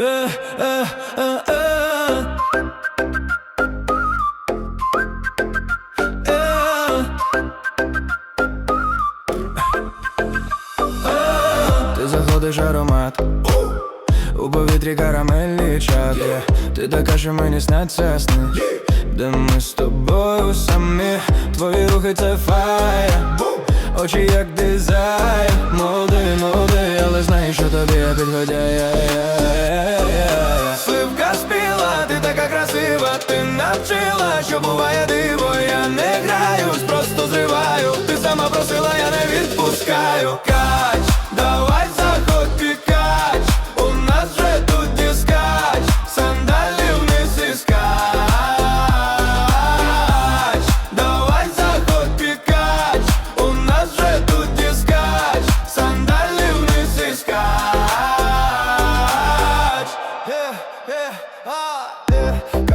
Ти заходиш аромат. У повітрі карамельні чаки Ти така, що мені сняться сни Де ми з тобою самі? Твої рухи це фаєр. Очі як дизайн підгодяє Сливка спіла, ти така красива, ти навчила, що буває диво,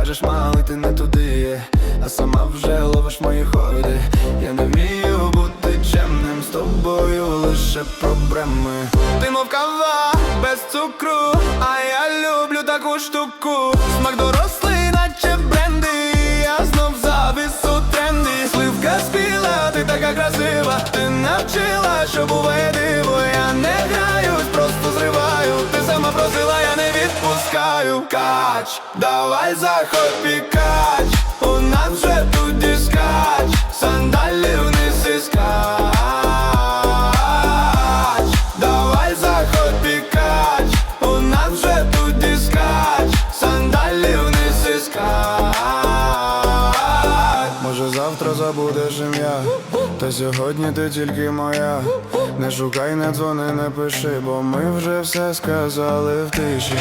Кажеш, мали, ти не туди а сама вже ловиш мої ходи. Я не вмію бути чемним з тобою, лише проблеми. Ти мов кава без цукру, а я люблю таку штуку. Смак дорослий, наче бренди. Я знов завис у тренді. Сливка спіла, ти така красива. Ти навчила, що буває диво. Кач, давай заходь пікач. У нас вже тут дискач, сандалі вниз і скач. Давай заходь пікач. У нас вже тут дискач, сандалі вниз і скач. Може завтра забудеш ім'я, та сьогодні ти тільки моя. Не шукай, не дзвони, не пиши, бо ми вже все сказали в тиші.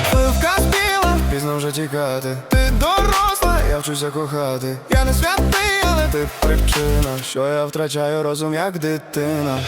Тікати. Ти доросла, я вчуся кохати. Я не святий, але ти причина, що я втрачаю розум як дитина.